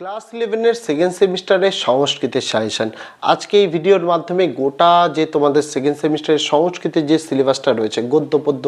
Class ইলেভেনের second সেমিস্টারের সংস্কৃতের সাজেশান। আজকে এই ভিডিওর মাধ্যমে গোটা যে তোমাদের সেকেন্ড সেমিস্টারের সংস্কৃতের যে সিলেবাসটা রয়েছে গদ্য পদ্য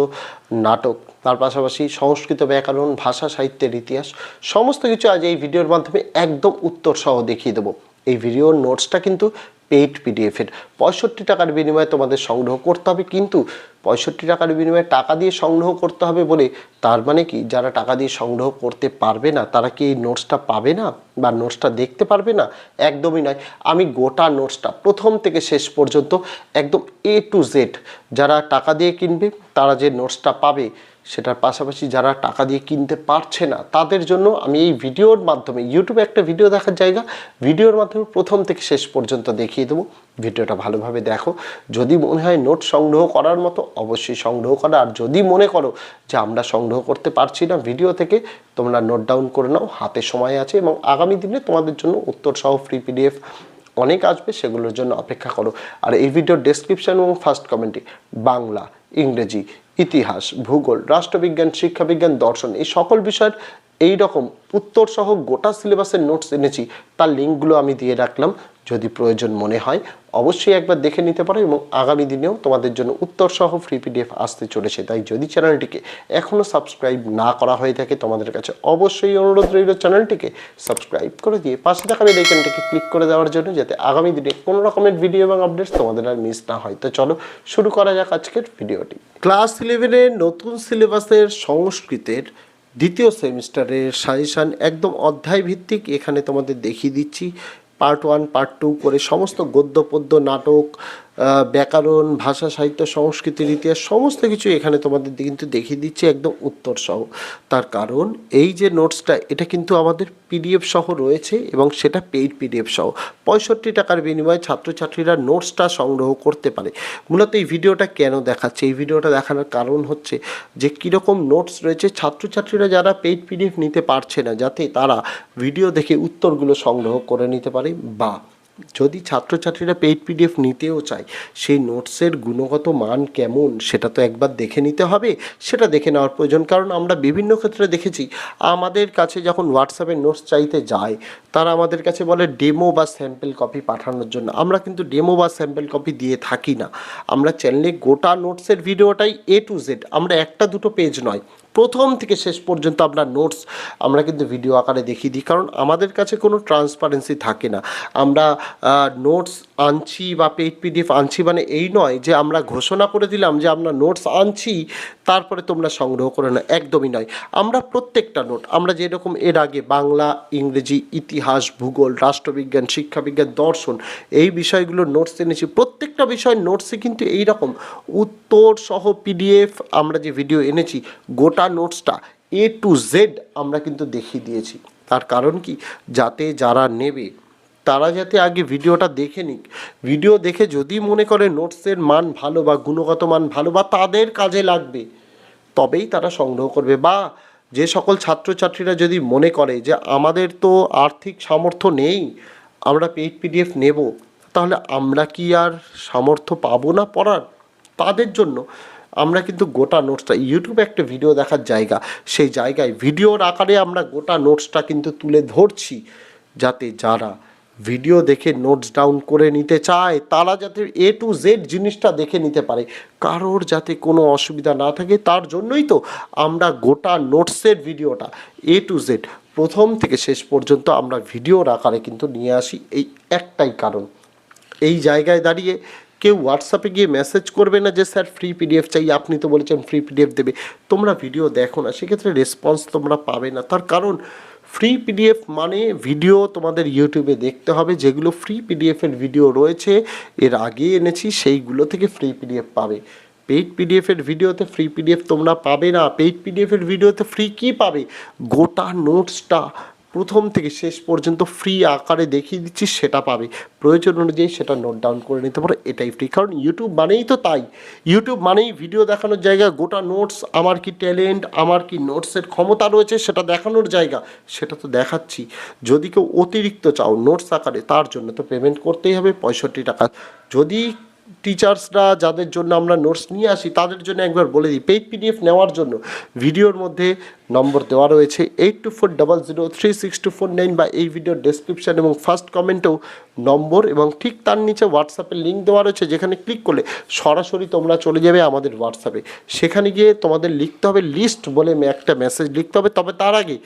নাটক, তার পাশাপাশি সংস্কৃত ব্যাকরণ, ভাষা, সাহিত্যের ইতিহাস, সমস্ত কিছু আজ এই ভিডিওর মাধ্যমে একদম উত্তর সহ দেখিয়ে দেবো। এই ভিডিওর নোটসটা কিন্তু পেইড পিডিএফের পঁয়ষট্টি টাকার বিনিময়ে তোমাদের সংগ্রহ করতে হবে, কিন্তু পঁয়ষট্টি টাকার বিনিময়ে টাকা দিয়ে সংগ্রহ করতে হবে বলে তার মানে কি? যারা টাকা দিয়ে সংগ্রহ করতে পারবে না, তারা কি এই নোটসটা পাবে না? বা নোটসটা দেখতে পারবে না? একদমই নয়। আমি গোটা নোটসটা, প্রথম থেকে শেষ পর্যন্ত, একদম এ টু জেড যারা টাকা দিয়ে কিনবে, তারা যে নোটসটা পাবে সেটার পাশাপাশি যারা টাকা দিয়ে কিনতে পারছে না, তাদের জন্য আমি এই ভিডিওর মাধ্যমে ইউটিউবে একটা ভিডিও দেখার জায়গা, ভিডিওর মাধ্যমে প্রথম থেকে শেষ পর্যন্ত দেখিয়ে দেবো। ভিডিওটা ভালোভাবে দেখো। যদি মনে হয় নোট সংগ্রহ করার মতো, অবশ্যই সংগ্রহ করো। আর যদি মনে করো যে আমরা সংগ্রহ করতে পারছি না ভিডিও থেকে, তোমরা নোট ডাউন করে নাও। হাতে সময় আছে এবং আগামী দিনে তোমাদের জন্য উত্তর সহ ফ্রি পিডিএফ অনেক আসবে, সেগুলোর জন্য অপেক্ষা করো। আর এই ভিডিওর ডেসক্রিপশন এবং ফার্স্ট কমেন্টে বাংলা, ইংরেজি ইতিহাস, ভূগোল, রাষ্ট্রবিজ্ঞান, শিক্ষাবিজ্ঞান, দর্শন এই সকল বিষয়ের এই রকম উত্তর সহ গোটা সিলেবাসের নোটস এনেছি। তার লিঙ্কগুলো আমি দিয়ে রাখলাম। যদি প্রয়োজন মনে হয় অবশ্যই একবার দেখে নিতে পারো এবং আগামী দিনেও তোমাদের জন্য উত্তর সহ ফ্রি পিডিএফ আসতে চলেছে। তাই যদি চ্যানেলটিকে এখনও সাবস্ক্রাইব না করা হয়ে থাকে, তোমাদের কাছে অবশ্যই অনুরোধ রইল চ্যানেলটিকে সাবস্ক্রাইব করে দিয়ে পাশে থাকা বেলাইকনটিকে ক্লিক করে দেওয়ার জন্য যাতে আগামী দিনে কোনো রকমের ভিডিও এবং আপডেটস তোমাদের আর মিস না হয়। তো চলো শুরু করা যাক আজকের ভিডিওটি ক্লাস ইলেভেনের নতুন সিলেবাসের সংস্কৃতের দ্বিতীয় সেমিস্টারের সাজেশান একদম অধ্যায় ভিত্তিক এখানে তোমাদের দেখিয়ে দিচ্ছি। পার্ট ওয়ান পার্ট টু করে সমস্ত গদ্য, পদ্য, নাটক ব্যাকরণ, ভাষা, সাহিত্য সংস্কৃতির ইতিহাস, সমস্ত কিছু এখানে তোমাদের কিন্তু দেখিয়ে দিচ্ছে একদম উত্তর সহ। তার কারণ এই যে নোটসটা, এটা কিন্তু আমাদের পিডিএফ সহ রয়েছে এবং সেটা পেইড পিডিএফ সহ। পঁয়ষট্টি টাকার বিনিময়ে ছাত্রছাত্রীরা নোটসটা সংগ্রহ করতে পারে। মূলত এই ভিডিওটা কেন দেখাচ্ছে? এই ভিডিওটা দেখানোর কারণ হচ্ছে যে কীরকম নোটস রয়েছে, ছাত্রছাত্রীরা যারা পেইড পিডিএফ নিতে পারছে না, যাতে তারা ভিডিও দেখে উত্তরগুলো সংগ্রহ করে নিতে পারে। বা যদি ছাত্রছাত্রীরা পেইড পিডিএফ নিতেও চায়, সেই নোটসের গুণগত মান কেমন সেটা তো একবার দেখে নিতে হবে। সেটা দেখে নেওয়ার প্রয়োজন, কারণ আমরা বিভিন্ন ক্ষেত্রে দেখেছি, আমাদের কাছে যখন হোয়াটসঅ্যাপে নোটস চাইতে যায়, তারা আমাদের কাছে বলে ডেমো বা স্যাম্পল কপি পাঠানোর জন্য। আমরা কিন্তু ডেমো বা স্যাম্পল কপি দিয়ে থাকি না। আমরা চ্যানেলে গোটা নোটসের ভিডিওটাই এ টু জেড আমরা একটা দুটো পেজ নয় প্রথম থেকে শেষ পর্যন্ত আমরা নোটস আমরা কিন্তু ভিডিও আকারে দেখিয়ে দিই। কারণ আমাদের কাছে কোনো ট্রান্সপারেন্সি থাকে না। আমরা নোটস আনছি বা পেইড পিডিএফ আনছি মানে এই নয় যে আমরা ঘোষণা করে দিলাম যে আমরা নোটস আনছি, তারপরে তোমরা সংগ্রহ করে না। একদমই নয়। আমরা প্রত্যেকটা নোট আমরা যেরকম এর আগে বাংলা, ইংরেজি, ইতিহাস, ভূগোল, রাষ্ট্রবিজ্ঞান, শিক্ষাবিজ্ঞান, দর্শন এই বিষয়গুলোর নোটস এনেছি। প্রত্যেকটা বিষয়ের নোটসে কিন্তু এই রকম উত্তর সহ পিডিএফ আমরা যে ভিডিও এনেছি, গোটা নোটসটা এ টু জেড আমরা কিন্তু দেখিয়ে দিয়েছি। তার কারণ কি? যাতে যারা নেবে, তারা যাতে আগে ভিডিওটা দেখে নিক। ভিডিও দেখে যদি মনে করে নোটসের মান ভালো বা গুণগত মান ভালো বা তাদের কাজে লাগবে, তবেই তারা সংগ্রহ করবে। বা যে সকল ছাত্রছাত্রীরা যদি মনে করে যে আমাদের তো আর্থিক সামর্থ্য নেই, আমরা পেইড পিডিএফ নেব, তাহলে আমরা কি আর সামর্থ্য পাবো না পড়ার? তাদের জন্য আমরা কিন্তু গোটা নোটসটা ইউটিউবে একটা ভিডিও দেখার জায়গা, সেই জায়গায় ভিডিওর আকারে আমরা গোটা নোটসটা কিন্তু তুলে ধরছি যাতে যারা ভিডিও দেখে নোটস ডাউন করে নিতে চায়, তারা যাতে এ টু জেড জিনিসটা দেখে নিতে পারে। কারোর যাতে কোনো অসুবিধা না থাকে, তার জন্যই তো আমরা গোটা নোটসের ভিডিওটা এ টু জেড প্রথম থেকে শেষ পর্যন্ত আমরা ভিডিওর আকারে কিন্তু নিয়ে আসি, এই একটাই কারণ। এই জায়গায় দাঁড়িয়ে কেউ হোয়াটসঅ্যাপে গিয়ে মেসেজ করবে না যে, স্যার ফ্রি পিডিএফ চাই, আপনি তো বলেছেন ফ্রি পিডিএফ দেবে। তোমরা ভিডিও দেখো না, সেক্ষেত্রে রেসপন্স তোমরা পাবে না। তার কারণ ফ্রি পিডিএফ মানে ভিডিও তোমাদের ইউটিউবে দেখতে হবে, যেগুলো ফ্রি পিডিএফের ভিডিও রয়েছে, এর আগে এনেছি, সেইগুলো থেকে ফ্রি পিডিএফ পাবে। পেইড পিডিএফের ভিডিওতে ফ্রি পিডিএফ তোমরা পাবে না পেইড পিডিএফের ভিডিওতে ফ্রি কী পাবে? গোটা নোটসটা প্রথম থেকে শেষ পর্যন্ত ফ্রি আকারে দেখিয়ে দিচ্ছি, সেটা পাবে। প্রয়োজন অনুযায়ী সেটা নোট ডাউন করে নিতে পারো, এটাই ফ্রি কারণ ইউটিউব মানেই তো তাই। ইউটিউব মানেই ভিডিও দেখানোর জায়গা, গোটা নোটস আমার কি ট্যালেন্ট আমার কি নোটসের ক্ষমতা রয়েছে, সেটা দেখানোর জায়গা, সেটা তো দেখাচ্ছি। যদি কেউ অতিরিক্ত চাও নোটস আকারে, তার জন্য তো পেমেন্ট করতেই হবে, পঁয়ষট্টি টাকা। যদি টিচার্সরা যাদের জন্য আমরা নোটস নিয়ে আসি, তাদের জন্য একবার বলে দিই পেইড পিডিএফ নেওয়ার জন্য ভিডিওর মধ্যে নম্বর দেওয়া রয়েছে eight two four double zero three six two four nine বা এই ভিডিওর ডেসক্রিপশন এবং ফার্স্ট কমেন্টেও নম্বর এবং ঠিক তার নিচে হোয়াটসঅ্যাপের লিঙ্ক দেওয়া রয়েছে, যেখানে ক্লিক করলে সরাসরি তোমরা চলে যাবে আমাদের হোয়াটসঅ্যাপে সেখানে গিয়ে তোমাদের লিখতে হবে লিস্ট বলে একটা মেসেজ লিখতে হবে, তবে তার আগে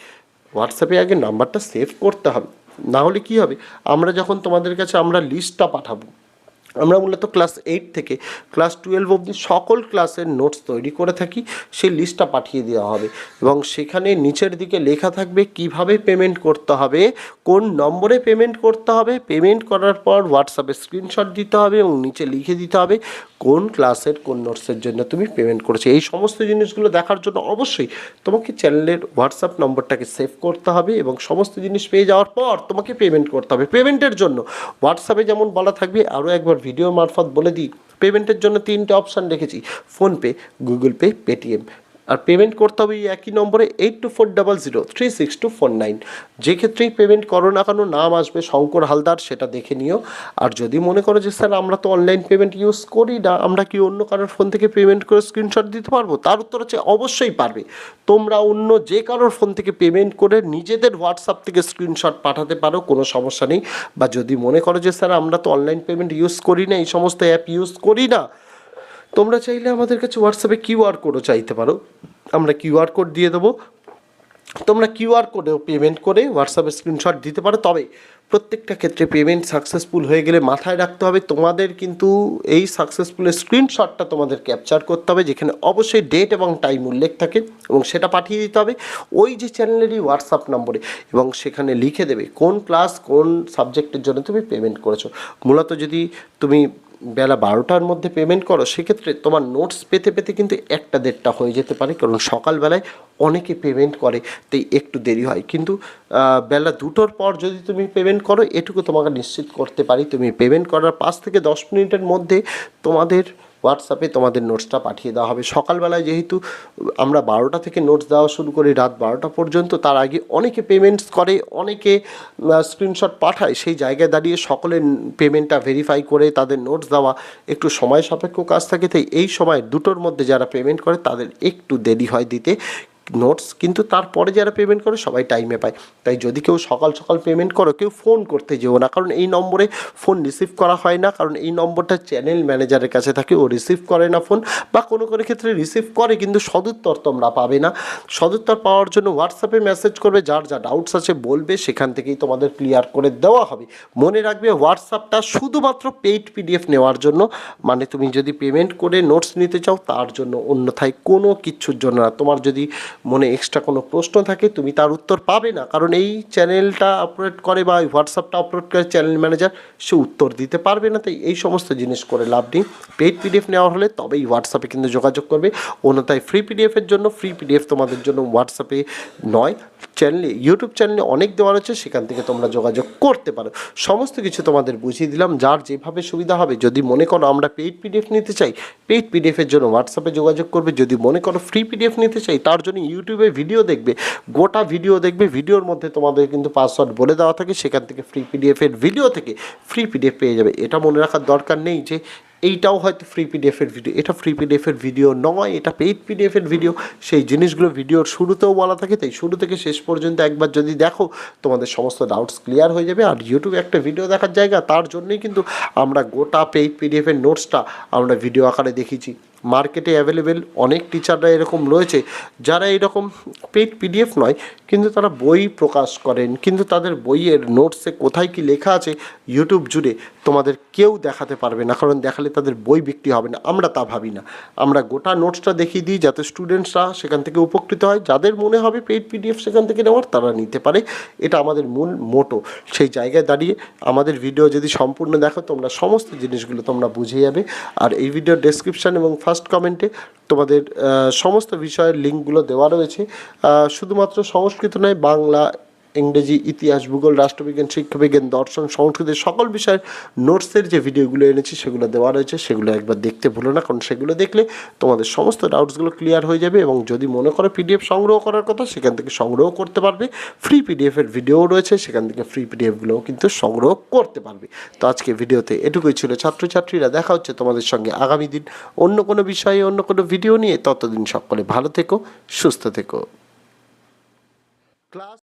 হোয়াটসঅ্যাপে আগে নাম্বারটা সেভ করতে হবে। না হলে কী হবে? আমরা যখন তোমাদের কাছে আমরা লিস্টটা পাঠাবো আমরা মূলত ক্লাস এইট থেকে ক্লাস টুয়েলভ অবধি সকল ক্লাসের নোটস তৈরি করে থাকি, সেই লিস্টটা পাঠিয়ে দেওয়া হবে। এবং সেখানে নিচের দিকে লেখা থাকবে কীভাবে পেমেন্ট করতে হবে, কোন নম্বরে পেমেন্ট করতে হবে, পেমেন্ট করার পর হোয়াটসঅ্যাপে স্ক্রিনশট দিতে হবে এবং নিচে লিখে দিতে হবে কোন ক্লাসের কোন নোটসের জন্য তুমি পেমেন্ট করেছ। এই সমস্ত জিনিসগুলো দেখার জন্য অবশ্যই তোমাকে চ্যানেলের হোয়াটসঅ্যাপ নম্বরটাকে সেভ করতে হবে এবং সমস্ত জিনিস পেয়ে যাওয়ার পর তোমাকে পেমেন্ট করতে হবে। পেমেন্টের জন্য হোয়াটসঅ্যাপে যেমন বলা থাকবে, আরও একবার ভিডিও মারফত বলে দিই। পেমেন্টের জন্য তিনটে অপশান রেখেছি। ফোনপে গুগল পে পেটিএম আর পেমেন্ট করতে হবে এই একই নম্বরে eight two four double zero three six two four nine যে ক্ষেত্রেই পেমেন্ট করো না কেন, নাম আসবে শঙ্কর হালদার, সেটা দেখে নিও। আর যদি মনে করো যে, স্যার, আমরা তো অনলাইন পেমেন্ট ইউজ করি না, আমরা কি অন্য কারোর ফোন থেকে পেমেন্ট করে স্ক্রিনশট দিতে পারব? তার উত্তর হচ্ছে, অবশ্যই পারবে। তোমরা অন্য যে কারোর ফোন থেকে পেমেন্ট করে নিজেদের হোয়াটসঅ্যাপ থেকে স্ক্রিনশট পাঠাতে পারো, কোনো সমস্যা নেই। বা যদি মনে করো যে, স্যার, আমরা তো অনলাইন পেমেন্ট ইউজ করি না, এই সমস্ত অ্যাপ ইউজ করি না তোমরা চাইলে আমাদের কাছে হোয়াটসঅ্যাপে কিউআর কোডও চাইতে পারো। আমরা কিউআর কোড দিয়ে দেবো। তোমরা কিউআর কোডেও পেমেন্ট করে হোয়াটসঅ্যাপে স্ক্রিনশট দিতে পারো। তবে প্রত্যেকটা ক্ষেত্রে পেমেন্ট সাকসেসফুল হয়ে গেলে মাথায় রাখতে হবে, তোমাদের কিন্তু এই সাকসেসফুলের স্ক্রিনশটটা তোমাদের ক্যাপচার করতে হবে, যেখানে অবশ্যই ডেট এবং টাইম উল্লেখ থাকে এবং সেটা পাঠিয়ে দিতে হবে। ওই যে চ্যানেলেরই হোয়াটসঅ্যাপ নম্বরে এবং সেখানে লিখে দেবে কোন ক্লাস কোন সাবজেক্টের জন্য তুমি পেমেন্ট করেছ। মূলত যদি তুমি বেলা বারোটার মধ্যে পেমেন্ট করো, সেক্ষেত্রে তোমার নোটস পেতে পেতে কিন্তু একটা দেড়টা হয়ে যেতে পারে, কারণ সকালবেলায় অনেকে পেমেন্ট করে, তাই একটু দেরি হয়। কিন্তু বেলা দুটোর পর যদি তুমি পেমেন্ট করো, এটুকু তোমাকে নিশ্চিত করতে পারি। তুমি পেমেন্ট করার পাঁচ থেকে দশ মিনিটের মধ্যে তোমাদের হোয়াটসঅ্যাপে তোমাদের নোটসটা পাঠিয়ে দেওয়া হবে। সকালবেলায় যেহেতু আমরা বারোটা থেকে নোটস দেওয়া শুরু করি রাত বারোটা পর্যন্ত, তার আগে অনেকে পেমেন্টস করে, অনেকে স্ক্রিনশট পাঠায়, সেই জায়গায় দাঁড়িয়ে সকলের পেমেন্টটা ভেরিফাই করে তাদের নোটস দেওয়া, একটু সময় সাপেক্ষ কাজ থাকে, তাই এই সময় দুটোর মধ্যে যারা পেমেন্ট করে তাদের একটু দেরি হয় দিতে। নোটস কিন্তু তারপরে যারা পেমেন্ট করে সবাই টাইমে পায়। তাই যদি কেউ সকাল সকাল পেমেন্ট করো, কেউ ফোন করতে যেও না। কারণ এই নম্বরে ফোন রিসিভ করা হয় না। কারণ এই নম্বরটা চ্যানেল ম্যানেজারের কাছে থাকে, ও রিসিভ করে না ফোন বা কোনো কোনো ক্ষেত্রে রিসিভ করে, কিন্তু সদুত্তর তোমরা পাবে না। সদুত্তর পাওয়ার জন্য হোয়াটসঅ্যাপে মেসেজ করবে, যার যা ডাউটস আছে বলবে, সেখান থেকেই তোমাদের ক্লিয়ার করে দেওয়া হবে। মনে রাখবে হোয়াটসঅ্যাপটা শুধুমাত্র পেইড পিডিএফ নেওয়ার জন্য। মানে তুমি যদি পেমেন্ট করে নোটস নিতে চাও, তার জন্য অন্যথায় কোনো কিচ্ছুর জন্য না। তোমার যদি মনে এক্সট্রা কোনো প্রশ্ন থাকে, তুমি তার উত্তর পাবে না। কারণ এই চ্যানেলটা আপলোড করে বা এই হোয়াটসঅ্যাপটা আপলোড করে চ্যানেল ম্যানেজার সে উত্তর দিতে পারবে না। তাই এই সমস্ত জিনিস করে লাভ নেই। পেইড পিডিএফ নেওয়া হলে তবেই হোয়াটসঅ্যাপে কিন্তু যোগাযোগ করবে। অন্যথায় ফ্রি পিডিএফের জন্য ফ্রি পিডিএফ তোমাদের জন্য হোয়াটসঅ্যাপে নয়। চ্যানেলে ইউটিউব চ্যানেলে অনেক দেওয়া রয়েছে সেখান থেকে তোমরা যোগাযোগ করতে পারো। সমস্ত কিছু তোমাদের বুঝিয়ে দিলাম, যার যেভাবে সুবিধা হবে। যদি মনে করো আমরা পেইড পিডিএফ নিতে চাই পেইড পিডিএফের জন্য হোয়াটসঅ্যাপে যোগাযোগ করবে। যদি মনে করো ফ্রি পিডিএফ নিতে চাই, তার জন্য ইউটিউবে ভিডিও দেখবে। গোটা ভিডিও দেখবে। ভিডিওর মধ্যে তোমাদের কিন্তু পাসওয়ার্ড বলে দেওয়া থাকে। সেখান থেকে ফ্রি পিডিএফের ভিডিও থেকে ফ্রি পিডিএফ পেয়ে যাবে। এটা মনে রাখার দরকার নেই যে এইটাও হয়তো ফ্রি পিডিএফের ভিডিও এটা ফ্রি পিডিএফের ভিডিও নয়, এটা পেইড পিডিএফের ভিডিও সেই জিনিসগুলো ভিডিওর শুরুতেও বলা থাকে, তাই শুরু থেকে শেষ পর্যন্ত একবার যদি দেখো, তোমাদের সমস্ত ডাউটস ক্লিয়ার হয়ে যাবে। আর ইউটিউবে একটা ভিডিও দেখার জায়গা, তার জন্যই কিন্তু আমরা গোটা পেইড পিডিএফের নোটসটা আমরা ভিডিও আকারে দেখিয়েছি। মার্কেটে অ্যাভেলেবেল অনেক টিচাররা এরকম রয়েছে, যারা এরকম পেইড পিডিএফ নয়, কিন্তু তারা বই প্রকাশ করেন, কিন্তু তাদের বইয়ের নোটসে কোথায় কি লেখা আছে ইউটিউব জুড়ে তোমাদের কেউ দেখাতে পারবে না, কারণ দেখালে তাদের বই বিক্রি হবে না, আমরা তা ভাবি না। আমরা গোটা নোটসটা দেখিয়ে দিই, যাতে স্টুডেন্টসরা সেখান থেকে উপকৃত হয়, যাদের মনে হবে পেইড পিডিএফ সেখান থেকে নেওয়ার, তারা নিতে পারে, এটা আমাদের মূল মোটো সেই জায়গায় দাঁড়িয়ে আমাদের ভিডিও যদি সম্পূর্ণ দেখো, তোমরা সমস্ত জিনিসগুলো তোমরা বুঝে যাবে, আর এই ভিডিও ডেসক্রিপশান এবং ফার্স্ট কমেন্টে তোমাদের সমস্ত বিষয়ের লিঙ্কগুলো দেওয়া রয়েছে। শুধুমাত্র সংস্কৃত নয় বাংলা ইংরেজি ইতিহাস, ভূগোল, রাষ্ট্রবিজ্ঞান, শিক্ষাবিজ্ঞান, দর্শন সংস্কৃতির সকল বিষয়ের নোটসের যে ভিডিওগুলো এনেছি সেগুলো দেওয়া রয়েছে, সেগুলো একবার দেখতে ভুলো না, কারণ সেগুলো দেখলে তোমাদের সমস্ত ডাউটসগুলো ক্লিয়ার হয়ে যাবে এবং যদি মনে করো পিডিএফ সংগ্রহ করার কথা, সেখান থেকে সংগ্রহ করতে পারবে। ফ্রি পিডিএফের ভিডিও রয়েছে, সেখান থেকে ফ্রি পিডিএফগুলোও কিন্তু সংগ্রহ করতে পারবে। তো আজকে ভিডিওতে এটুকুই ছিল ছাত্রছাত্রীরা, দেখা হচ্ছে তোমাদের সঙ্গে আগামী দিন অন্য কোনো বিষয়ে, অন্য কোনো ভিডিও নিয়ে। ততদিন সকলে ভালো থেকো, সুস্থ থেকো। ক্লাস